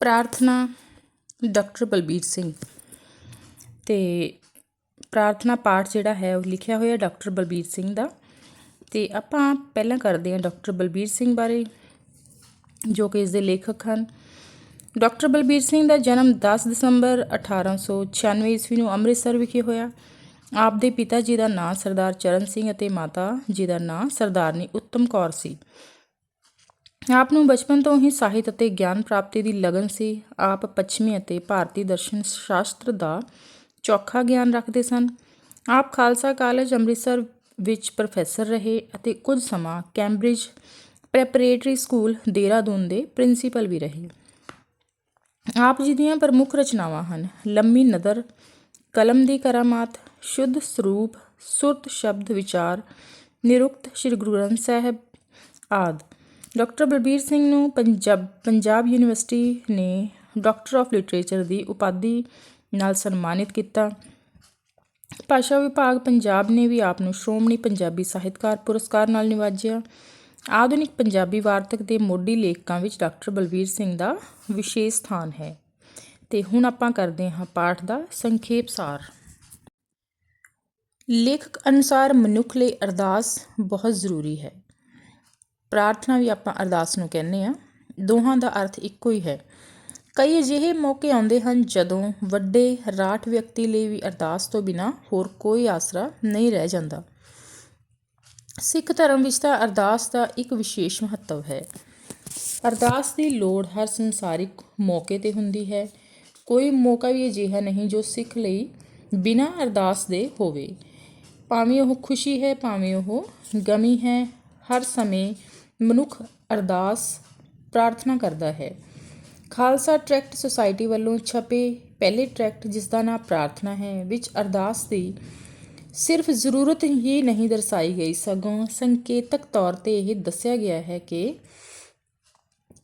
ਪ੍ਰਾਰਥਨਾ ਡਾਕਟਰ ਬਲਬੀਰ ਸਿੰਘ। ਅਤੇ ਪ੍ਰਾਰਥਨਾ ਪਾਠ ਜਿਹੜਾ ਹੈ ਉਹ ਲਿਖਿਆ ਹੋਇਆ ਡਾਕਟਰ ਬਲਬੀਰ ਸਿੰਘ ਦਾ। ਅਤੇ ਆਪਾਂ ਪਹਿਲਾਂ ਕਰਦੇ ਹਾਂ ਡਾਕਟਰ ਬਲਬੀਰ ਸਿੰਘ ਬਾਰੇ, ਜੋ ਕਿ ਇਸ ਦੇ ਲੇਖਕ ਹਨ। ਡਾਕਟਰ ਬਲਬੀਰ ਸਿੰਘ ਦਾ ਜਨਮ 10 ਦਸੰਬਰ 1896 ਈਸਵੀ ਨੂੰ ਅੰਮ੍ਰਿਤਸਰ ਵਿਖੇ ਹੋਇਆ। ਆਪ ਦੇ ਪਿਤਾ ਜੀ ਦਾ ਨਾਂ ਸਰਦਾਰ ਚਰਨ ਸਿੰਘ ਅਤੇ ਮਾਤਾ ਜੀ ਦਾ ਨਾਂ ਸਰਦਾਰਨੀ ਉੱਤਮ ਕੌਰ ਸੀ। ਆਪ ਨੂੰ ਬਚਪਨ ਤੋਂ ਹੀ ਸਾਹਿਤ ਅਤੇ ਗਿਆਨ ਪ੍ਰਾਪਤੀ ਦੀ ਲਗਨ ਸੀ। ਆਪ ਪੱਛਮੀ ਅਤੇ ਭਾਰਤੀ ਦਰਸ਼ਨ ਸ਼ਾਸਤਰ ਦਾ ਚੌਖਾ ਗਿਆਨ ਰੱਖਦੇ ਸਨ। ਆਪ ਖਾਲਸਾ ਕਾਲਜ ਅੰਮ੍ਰਿਤਸਰ ਵਿੱਚ ਪ੍ਰੋਫੈਸਰ ਰਹੇ ਅਤੇ ਕੁਝ ਸਮਾਂ ਕੈਂਬਰਿਜ ਪ੍ਰੈਪਰੇਟਰੀ ਸਕੂਲ ਦੇਹਰਾਦੂਨ ਦੇ ਪ੍ਰਿੰਸੀਪਲ ਵੀ ਰਹੇ। ਆਪ ਜੀ ਦੀਆਂ ਪ੍ਰਮੁੱਖ ਰਚਨਾਵਾਂ ਹਨ, ਲੰਮੀ ਨਦਰ, ਕਲਮ ਦੀ ਕਰਾਮਾਤ, ਸ਼ੁੱਧ ਸਰੂਪ, ਸੁਰਤ ਸ਼ਬਦ ਵਿਚਾਰ, ਨਿਰੁਕਤ ਸ੍ਰੀ ਗੁਰੂ ਗ੍ਰੰਥ ਸਾਹਿਬ ਆਦਿ। ਡਾਕਟਰ ਬਲਬੀਰ ਸਿੰਘ ਨੂੰ ਪੰਜਾਬ ਪੰਜਾਬ ਯੂਨੀਵਰਸਿਟੀ ਨੇ ਡਾਕਟਰ ਆਫ ਲਿਟਰੇਚਰ ਦੀ ਉਪਾਧੀ ਨਾਲ ਸਨਮਾਨਿਤ ਕੀਤਾ। ਭਾਸ਼ਾ ਵਿਭਾਗ ਪੰਜਾਬ ਨੇ ਵੀ ਆਪ ਨੂੰ ਸ਼੍ਰੋਮਣੀ ਪੰਜਾਬੀ ਸਾਹਿਤਕਾਰ ਪੁਰਸਕਾਰ ਨਾਲ ਨਿਵਾਜਿਆ। ਆਧੁਨਿਕ ਪੰਜਾਬੀ ਵਾਰਤਕ ਦੇ ਮੋਢੀ ਲੇਖਕਾਂ ਵਿੱਚ ਡਾਕਟਰ ਬਲਬੀਰ ਸਿੰਘ ਦਾ ਵਿਸ਼ੇਸ਼ ਸਥਾਨ ਹੈ। ਤੇ ਹੁਣ ਆਪਾਂ ਕਰਦੇ ਹਾਂ ਪਾਠ ਦਾ ਸੰਖੇਪ ਸਾਰ। ਲੇਖਕ ਅਨੁਸਾਰ ਮਨੁੱਖ ਲਈ ਅਰਦਾਸ ਬਹੁਤ ਜ਼ਰੂਰੀ ਹੈ। ਪ੍ਰਾਰਥਨਾ ਵੀ ਆਪਾਂ ਅਰਦਾਸ ਨੂੰ ਕਹਿੰਦੇ ਆ ਦੋਹਾਂ ਦਾ ਅਰਥ ਇੱਕੋ ਹੀ ਹੈ। ਕਈ ਅਜਿਹੇ ਮੌਕੇ ਆਉਂਦੇ ਹਨ ਜਦੋਂ ਵੱਡੇ ਰਾਠ ਵਿਅਕਤੀ ਲਈ ਵੀ ਅਰਦਾਸ ਤੋਂ ਬਿਨਾ ਹੋਰ ਕੋਈ ਆਸਰਾ ਨਹੀਂ ਰਹਿ ਜਾਂਦਾ। ਸਿੱਖ ਧਰਮ ਵਿੱਚ ਤਾਂ ਅਰਦਾਸ ਦਾ ਇੱਕ ਵਿਸ਼ੇਸ਼ ਮਹੱਤਵ ਹੈ। ਅਰਦਾਸ ਦੀ ਲੋੜ ਹਰ ਸੰਸਾਰਿਕ ਮੌਕੇ ਤੇ ਹੁੰਦੀ ਹੈ। ਕੋਈ ਮੌਕਾ ਵੀ ਅਜਿਹਾ ਨਹੀਂ ਜੋ ਸਿੱਖ ਲਈ ਬਿਨਾਂ ਅਰਦਾਸ ਦੇ ਹੋਵੇ। ਭਾਵੇਂ ਉਹ ਖੁਸ਼ੀ ਹੈ, ਭਾਵੇਂ ਉਹ ਗਮੀ ਹੈ, ਹਰ ਸਮੇਂ ਮਨੁੱਖ ਅਰਦਾਸ ਪ੍ਰਾਰਥਨਾ ਕਰਦਾ ਹੈ। ਖਾਲਸਾ ਟਰੈਕਟ ਸੁਸਾਇਟੀ ਵੱਲੋਂ ਛਪੇ ਪਹਿਲੇ ਟਰੈਕਟ ਜਿਸ ਦਾ ਨਾਮ ਪ੍ਰਾਰਥਨਾ ਹੈ, ਵਿੱਚ ਅਰਦਾਸ ਦੀ ਸਿਰਫ ਜ਼ਰੂਰਤ ਹੀ ਨਹੀਂ ਦਰਸਾਈ ਗਈ। ਸਗੋਂ ਸੰਕੇਤਕ ਤੌਰ ਤੇ ਇਹ ਦੱਸਿਆ ਗਿਆ ਹੈ ਕਿ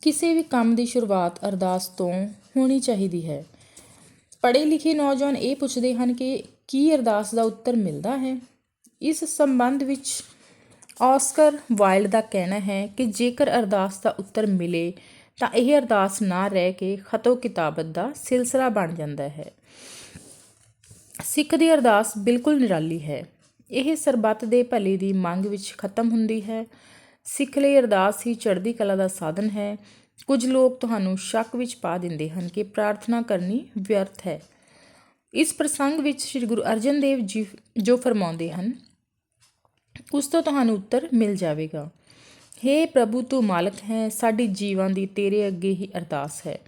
ਕਿਸੇ ਵੀ ਕੰਮ ਦੀ ਸ਼ੁਰੂਆਤ ਅਰਦਾਸ ਤੋਂ ਹੋਣੀ ਚਾਹੀਦੀ ਹੈ। ਪੜ੍ਹੇ ਲਿਖੇ ਨੌਜਵਾਨ ਇਹ ਪੁੱਛਦੇ ਹਨ ਕਿ ਕੀ ਅਰਦਾਸ ਦਾ ਉੱਤਰ ਮਿਲਦਾ ਹੈ? ਇਸ ਸੰਬੰਧ ਵਿੱਚ ਆਸਕਰ ਵਾਇਲਡ ਦਾ ਕਹਿਣਾ ਹੈ ਕਿ ਜੇਕਰ ਅਰਦਾਸ ਦਾ ਉੱਤਰ ਮਿਲੇ, ਤਾਂ ਇਹ ਅਰਦਾਸ ਨਾ ਰਹਿ ਕੇ ਖਤੋ ਕਿਤਾਬਤ ਦਾ ਸਿਲਸਿਲਾ ਬਣ ਜਾਂਦਾ ਹੈ। ਸਿੱਖ ਦੀ ਅਰਦਾਸ ਬਿਲਕੁਲ ਨਿਰਾਲੀ ਹੈ। ਇਹ ਸਰਬੱਤ ਦੇ ਭਲੇ ਦੀ ਮੰਗ ਵਿੱਚ ਖਤਮ ਹੁੰਦੀ ਹੈ। ਸਿੱਖ ਲਈ ਅਰਦਾਸ ਹੀ ਚੜ੍ਹਦੀ ਕਲਾ ਦਾ ਸਾਧਨ ਹੈ। ਕੁਝ ਲੋਕ ਤੁਹਾਨੂੰ ਸ਼ੱਕ ਵਿੱਚ ਪਾ ਦਿੰਦੇ ਹਨ ਕਿ ਪ੍ਰਾਰਥਨਾ ਕਰਨੀ ਵਿਅਰਥ ਹੈ। ਇਸ ਪ੍ਰਸੰਗ ਵਿੱਚ ਸ੍ਰੀ ਗੁਰੂ ਅਰਜਨ ਦੇਵ ਜੀ ਜੋ ਫਰਮਾਉਂਦੇ ਹਨ ਉਸ ਤੋਂ ਤੁਹਾਨੂੰ ਉੱਤਰ ਮਿਲ ਜਾਵੇਗਾ। हे ਪ੍ਰਭੂ, ਤੂੰ ਮਾਲਕ ਹੈ, ਸਾਡੀ ਜੀਵਾਂ ਦੀ ਤੇਰੇ ਅੱਗੇ ਹੀ ਅਰਦਾਸ ਹੈ।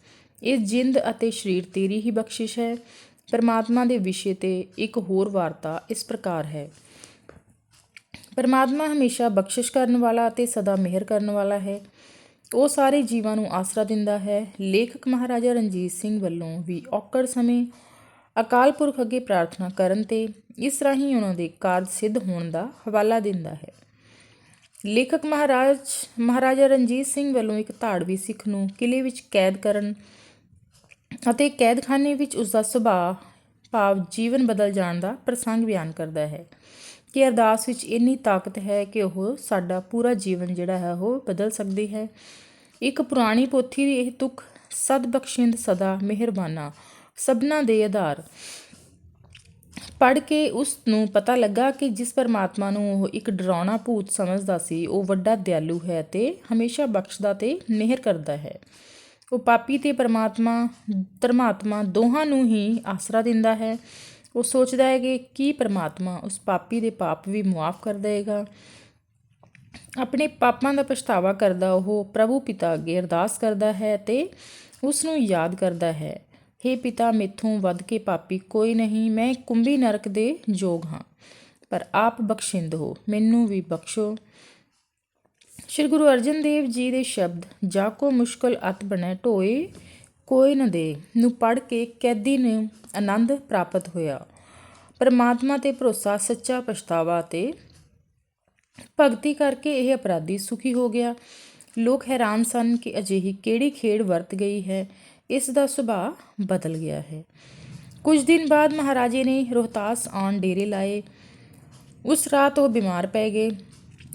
ਇਹ ਜਿੰਦ ਅਤੇ ਸਰੀਰ ਤੇਰੀ ਹੀ ਬਖਸ਼ਿਸ਼ ਹੈ। ਪਰਮਾਤਮਾ ਦੇ ਵਿਸ਼ੇ ਤੇ ਇੱਕ ਹੋਰ ਵਾਰਤਾ ਇਸ ਪ੍ਰਕਾਰ ਹੈ। ਪਰਮਾਤਮਾ ਹਮੇਸ਼ਾ ਬਖਸ਼ਿਸ਼ ਕਰਨ ਵਾਲਾ ਅਤੇ ਸਦਾ ਮਿਹਰ ਕਰਨ ਵਾਲਾ ਹੈ। ਉਹ ਸਾਰੇ ਜੀਵਾਂ ਨੂੰ ਆਸਰਾ ਦਿੰਦਾ ਹੈ। ਲੇਖਕ ਮਹਾਰਾਜਾ ਰਣਜੀਤ ਸਿੰਘ ਵੱਲੋਂ ਵੀ ਔਕੜ ਸਮੇਂ ਅਕਾਲ ਪੁਰਖ ਅੱਗੇ ਪ੍ਰਾਰਥਨਾ ਕਰਨ ਤੇ ਇਸ ਰਾਹੀਂ ਉਹਨਾਂ ਦੇ ਕਾਰਜ ਸਿੱਧ ਹੋਣ ਦਾ ਹਵਾਲਾ ਦਿੰਦਾ ਹੈ। ਲੇਖਕ ਮਹਾਰਾਜ, ਮਹਾਰਾਜਾ ਰਣਜੀਤ ਸਿੰਘ ਵੱਲੋਂ ਇੱਕ ਧਾੜਵੀ ਸਿੱਖ ਨੂੰ ਕਿਲੇ ਵਿੱਚ ਕੈਦ ਕਰਨ ਅਤੇ ਕੈਦਖਾਨੇ ਵਿੱਚ ਉਸ ਦਾ ਸੁਭਾਅ, ਭਾਵ ਜੀਵਨ ਬਦਲ ਜਾਣ ਦਾ ਪ੍ਰਸੰਗ ਬਿਆਨ ਕਰਦਾ ਹੈ ਕਿ ਅਰਦਾਸ ਵਿੱਚ ਇੰਨੀ ਤਾਕਤ ਹੈ ਕਿ ਉਹ ਸਾਡਾ ਪੂਰਾ ਜੀਵਨ ਜਿਹੜਾ ਹੈ ਉਹ ਬਦਲ ਸਕਦੀ ਹੈ। ਇੱਕ ਪੁਰਾਣੀ ਪੋਥੀ ਦੀ ਇਹ ਤੁਕ ਸਦ ਬਖਸ਼ਿੰਦ ਸਦਾ ਮਿਹਰਬਾਨਾ। ਸਭਨਾ ਦੇ ਆਧਾਰ। ਪੜ੍ਹ ਕੇ ਉਸ ਨੂੰ ਪਤਾ ਲੱਗਾ ਕਿ ਜਿਸ ਪਰਮਾਤਮਾ ਨੂੰ ਉਹ ਇੱਕ ਡਰਾਉਣਾ ਭੂਤ ਸਮਝਦਾ ਸੀ, ਉਹ ਵੱਡਾ ਦਿਆਲੂ ਹੈ ਤੇ ਹਮੇਸ਼ਾ ਬਖਸ਼ਦਾ ਤੇ ਮਿਹਰ ਕਰਦਾ ਹੈ। ਉਹ ਪਾਪੀ ਤੇ ਪਰਮਾਤਮਾ, ਧਰਮਾਤਮਾ ਦੋਹਾਂ ਨੂੰ ਹੀ ਆਸਰਾ ਦਿੰਦਾ ਹੈ। ਉਹ ਸੋਚਦਾ ਹੈ ਕਿ ਕੀ ਪਰਮਾਤਮਾ ਉਸ ਪਾਪੀ ਦੇ ਪਾਪ ਵੀ ਮੁਆਫ ਕਰ ਦੇਵੇਗਾ। ਆਪਣੇ ਪਾਪਾਂ ਦਾ ਪਛਤਾਵਾ ਕਰਦਾ ਉਹ ਪ੍ਰਭੂ ਪਿਤਾ ਅੱਗੇ ਅਰਦਾਸ ਕਰਦਾ ਹੈ ਤੇ ਉਸ ਨੂੰ ਯਾਦ ਕਰਦਾ ਹੈ। हे ਪਿਤਾ, ਮੇਥੋਂ ਵੱਧ ਕੇ ਪਾਪੀ, ਕੋਈ ਨਹੀਂ, ਮੈਂ ਕੁੰਭੀ ਨਰਕ ਦੇ ਯੋਗ ਹਾਂ, ਪਰ ਆਪ ਬਖਸ਼ਿੰਦ ਹੋ, ਮੈਨੂੰ ਵੀ ਬਖਸ਼ੋ। ਸ਼੍ਰੀ ਗੁਰੂ ਅਰਜਨ ਦੇਵ ਜੀ ਦੇ ਸ਼ਬਦ, ਜਾ ਕੋ ਮੁਸ਼ਕਲ ਅਤ ਬਣੇ ਢੋਏ, ਕੋਈ ਨ ਦੇ, ਨੂੰ ਪੜ ਕੇ ਕੈਦੀ ਨੂੰ ਆਨੰਦ ਪ੍ਰਾਪਤ ਹੋਇਆ। ਪਰਮਾਤਮਾ ਤੇ ਭਰੋਸਾ ਸੱਚਾ ਪਛਤਾਵਾ ਤੇ ਭਗਤੀ ਕਰਕੇ ਇਹ ਅਪਰਾਧੀ ਸੁਖੀ ਹੋ ਗਿਆ। ਲੋਕ ਹੈਰਾਨ ਸਨ ਕਿ ਅਜਿਹੀ ਕਿਹੜੀ ਖੇਡ ਵਰਤ ਗਈ ਹੈ। ਇਸ ਦਾ ਸੁਭਾਅ ਬਦਲ ਗਿਆ ਹੈ। ਕੁਝ ਦਿਨ ਬਾਅਦ ਮਹਾਰਾਜੇ ਨੇ ਰੋਹਤਾਸ ਆਉਣ ਡੇਰੇ ਲਾਏ। ਉਸ ਰਾਤ ਉਹ ਬਿਮਾਰ ਪੈ ਗਏ।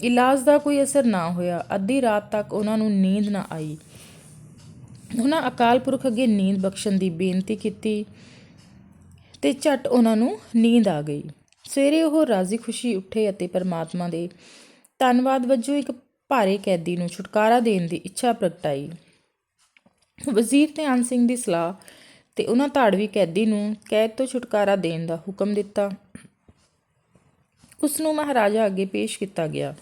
ਇਲਾਜ ਦਾ ਕੋਈ ਅਸਰ ਨਾ ਹੋਇਆ। ਅੱਧੀ ਰਾਤ ਤੱਕ ਉਹਨਾਂ ਨੂੰ ਨੀਂਦ ਨਾ ਆਈ। ਉਹਨਾਂ ਅਕਾਲ ਪੁਰਖ ਅੱਗੇ ਨੀਂਦ ਬਖਸ਼ਣ ਦੀ ਬੇਨਤੀ ਕੀਤੀ ਤੇ ਝਟ ਉਹਨਾਂ ਨੂੰ ਨੀਂਦ ਆ ਗਈ। ਸਵੇਰੇ ਉਹ ਰਾਜ਼ੀ ਖੁਸ਼ੀ ਉੱਠੇ ਅਤੇ ਪਰਮਾਤਮਾ ਦੇ ਧੰਨਵਾਦ ਵਜੋਂ ਇੱਕ ਭਾਰੇ ਕੈਦੀ ਨੂੰ ਛੁਟਕਾਰਾ ਦੇਣ ਦੀ ਇੱਛਾ ਪ੍ਰਗਟਾਈ। ਵਜ਼ੀਰ ਧਿਆਨ ਸਿੰਘ ਦੀ ਸਲਾਹ ਤੇ ਉਹਨਾਂ ਧਾੜਵੀ ਕੈਦੀ ਨੂੰ ਕੈਦ ਤੋਂ ਛੁਟਕਾਰਾ ਦੇਣ ਦਾ ਹੁਕਮ ਦਿੱਤਾ। ਉਸ ਨੂੰ ਮਹਾਰਾਜਾ ਅੱਗੇ ਪੇਸ਼ ਕੀਤਾ ਗਿਆ।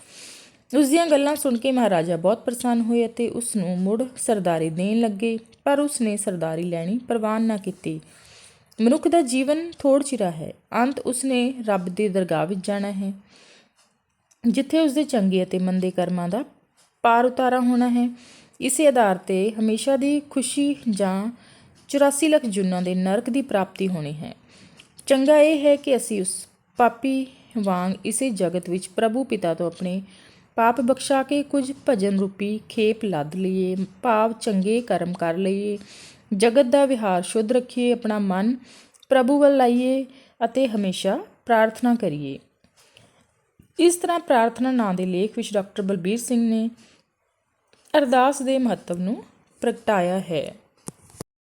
ਉਸ ਦੀਆਂ ਗੱਲਾਂ ਸੁਣ ਕੇ ਮਹਾਰਾਜਾ ਬਹੁਤ ਪ੍ਰਸੰਨ ਹੋਏ ਅਤੇ ਉਸ ਨੂੰ ਮੁੜ ਸਰਦਾਰੀ ਦੇਣ ਲੱਗੇ, ਪਰ ਉਸ ਨੇ ਸਰਦਾਰੀ ਲੈਣੀ ਪ੍ਰਵਾਨ ਨਾ ਕੀਤੀ। ਮਨੁੱਖ ਦਾ ਜੀਵਨ ਥੋੜ ਚਿਰਾ ਹੈ, ਅੰਤ ਉਸ ਨੇ ਰੱਬ ਦੀ ਦਰਗਾਹ ਵਿੱਚ ਜਾਣਾ ਹੈ, ਜਿੱਥੇ ਉਸ ਦੇ ਚੰਗੇ ਅਤੇ ਮੰਦੇ ਕਰਮਾਂ ਦਾ ਪਾਰ ਉਤਾਰਾ ਹੋਣਾ ਹੈ। ਇਸੇ ਆਧਾਰ ਤੇ ਹਮੇਸ਼ਾ ਦੀ ਖੁਸ਼ੀ ਜਾਂ 84 ਲੱਖ ਜੁਨਾਂ ਦੇ ਨਰਕ ਦੀ ਪ੍ਰਾਪਤੀ ਹੋਣੀ ਹੈ। ਚੰਗਾ ਇਹ ਹੈ ਕਿ ਅਸੀਂ ਉਸ ਪਾਪੀ ਵਾਂਗ ਇਸੇ ਜਗਤ ਵਿੱਚ ਪ੍ਰਭੂ ਪਿਤਾ ਤੋਂ ਆਪਣੇ ਪਾਪ ਬਖਸ਼ਾ ਕੇ ਕੁਝ ਭਜਨ ਰੂਪੀ ਖੇਪ ਲੱਦ ਲਈਏ, ਭਾਵ ਚੰਗੇ ਕਰਮ ਕਰ ਲਈਏ, ਜਗਤ ਦਾ ਵਿਹਾਰ ਸ਼ੁੱਧ ਰੱਖੀਏ, ਆਪਣਾ ਮਨ ਪ੍ਰਭੂ ਵੱਲ ਲਾਈਏ ਅਤੇ ਹਮੇਸ਼ਾ ਪ੍ਰਾਰਥਨਾ ਕਰੀਏ। ਇਸ ਤਰ੍ਹਾਂ ਪ੍ਰਾਰਥਨਾ ਨਾਂ ਦੇ ਲੇਖ ਵਿੱਚ ਡਾਕਟਰ ਬਲਬੀਰ ਸਿੰਘ ਨੇ ਅਰਦਾਸ ਦੇ ਮਹੱਤਵ ਨੂੰ ਪ੍ਰਗਟਾਇਆ ਹੈ।